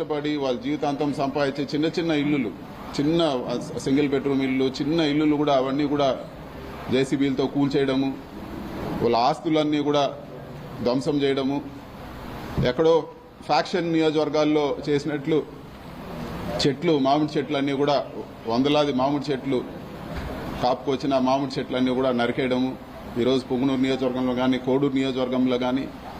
కష్టపడి వాళ్ళ జీవితాంతం సంపాదించే చిన్న చిన్న ఇల్లులు చిన్న సింగిల్ బెడ్రూమ్ ఇల్లు చిన్న ఇల్లులు కూడా అవన్నీ కూడా జేసీబీలతో కూల్చేయడము వాళ్ళ ఆస్తులన్నీ కూడా ధ్వంసం చేయడము ఎక్కడో ఫ్యాక్షన్ నియోజకవర్గాల్లో చేసినట్లు చెట్లు మామిడి చెట్లన్నీ కూడా వందలాది మామిడి చెట్లు కాపుకొచ్చిన మామిడి చెట్లన్నీ కూడా నరికేయడము. ఈరోజు పుంగనూరు నియోజకవర్గంలో కానీ కోడూరు నియోజకవర్గంలో కానీ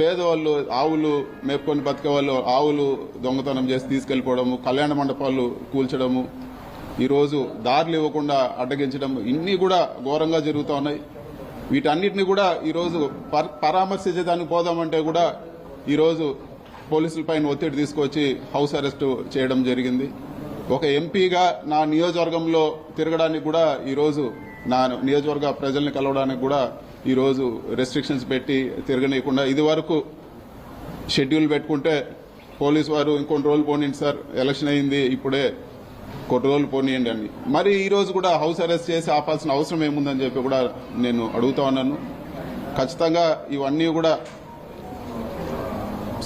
పేదవాళ్ళు ఆవులు మేపుకొని బతికే వాళ్ళు ఆవులు దొంగతనం చేసి తీసుకెళ్ళిపోవడము కళ్యాణ మండపాలు కూల్చడము ఈరోజు దారులు ఇవ్వకుండా అడ్డగించడం ఇన్ని కూడా ఘోరంగా జరుగుతూ ఉన్నాయి. వీటన్నిటిని కూడా ఈరోజు పరామర్శించేదానికి పోదామంటే కూడా ఈరోజు పోలీసుల పైన ఒత్తిడి తీసుకొచ్చి హౌస్ అరెస్ట్ చేయడం జరిగింది. ఒక ఎంపీగా నా నియోజకవర్గంలో తిరగడానికి కూడా ఈరోజు నా నియోజకవర్గ ప్రజల్ని కలవడానికి కూడా ఈరోజు రెస్ట్రిక్షన్స్ పెట్టి తిరగనీయకుండా ఇది వరకు షెడ్యూల్ పెట్టుకుంటే పోలీస్ వారు ఇంకొన్ని రోజులు పోనీయండి సార్. ఎలక్షన్ అయింది ఇప్పుడే కొన్ని రోజులు పోనీయండి అని. మరి ఈరోజు కూడా హౌస్ అరెస్ట్ చేసి ఆపాల్సిన అవసరం ఏముందని చెప్పి కూడా నేను అడుగుతా ఉన్నాను. ఖచ్చితంగా ఇవన్నీ కూడా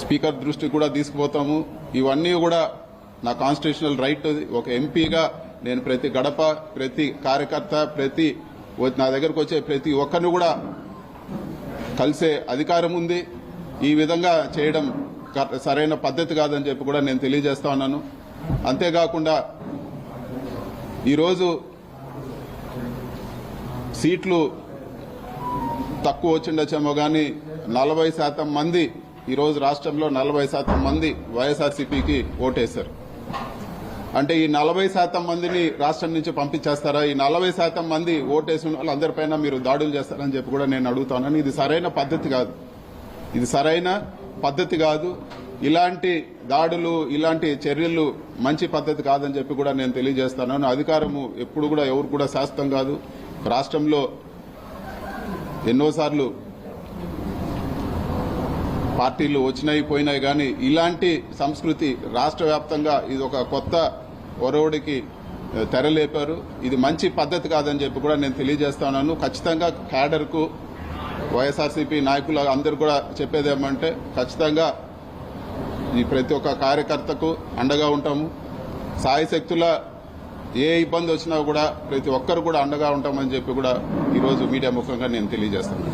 స్పీకర్ దృష్టికి కూడా తీసుకుపోతాము. ఇవన్నీ కూడా నా కాన్స్టిట్యూషనల్ రైట్ ఒక ఎంపీగా నేను ప్రతి గడప ప్రతి కార్యకర్త ప్రతి నా దగ్గరకు వచ్చే ప్రతి ఒక్కరిని కూడా కలిసే అధికారం ఉంది. ఈ విధంగా చేయడం క- సరైన పద్ధతి కాదని చెప్పి కూడా నేను తెలియజేస్తా ఉన్నాను. అంతేకాకుండా ఈరోజు సీట్లు తక్కువ వచ్చిండొచ్చేమో కానీ నలభై శాతం మంది ఈరోజు రాష్ట్రంలో నలభై శాతం మంది వైఎస్ఆర్సీపీకి ఓటేశారు. అంటే ఈ నలభై శాతం మందిని రాష్ట్రం నుంచి పంపించేస్తారా? ఈ నలభై శాతం మంది ఓటేసిన వాళ్ళందరిపైన మీరు దాడులు చేస్తారని చెప్పి కూడా నేను అడుగుతాను ఇది సరైన పద్ధతి కాదు. ఇది సరైన పద్ధతి కాదు. ఇలాంటి దాడులు ఇలాంటి చర్యలు మంచి పద్ధతి కాదని చెప్పి కూడా నేను తెలియజేస్తాను అధికారము ఎప్పుడు కూడా ఎవరు కూడా శాశ్వతం కాదు. రాష్ట్రంలో ఎన్నోసార్లు పార్టీలు వచ్చినాయి పోయినాయి కానీ ఇలాంటి సంస్కృతి రాష్ట్ర వ్యాప్తంగా ఇది ఒక కొత్త ఒరవడికి తెరలేపారు ఇది మంచి పద్ధతి కాదని చెప్పి కూడా నేను తెలియజేస్తున్నాను ఖచ్చితంగా క్యాడర్కు వైఎస్ఆర్సీపీ నాయకులు అందరూ కూడా చెప్పేది ఏమంటే ఖచ్చితంగా ఈ ప్రతి ఒక్క కార్యకర్తకు అండగా ఉంటాము. సాయశక్తుల ఏ ఇబ్బంది వచ్చినా కూడా ప్రతి ఒక్కరు కూడా అండగా ఉంటామని చెప్పి కూడా ఈరోజు మీడియా ముఖంగా నేను తెలియజేస్తాను.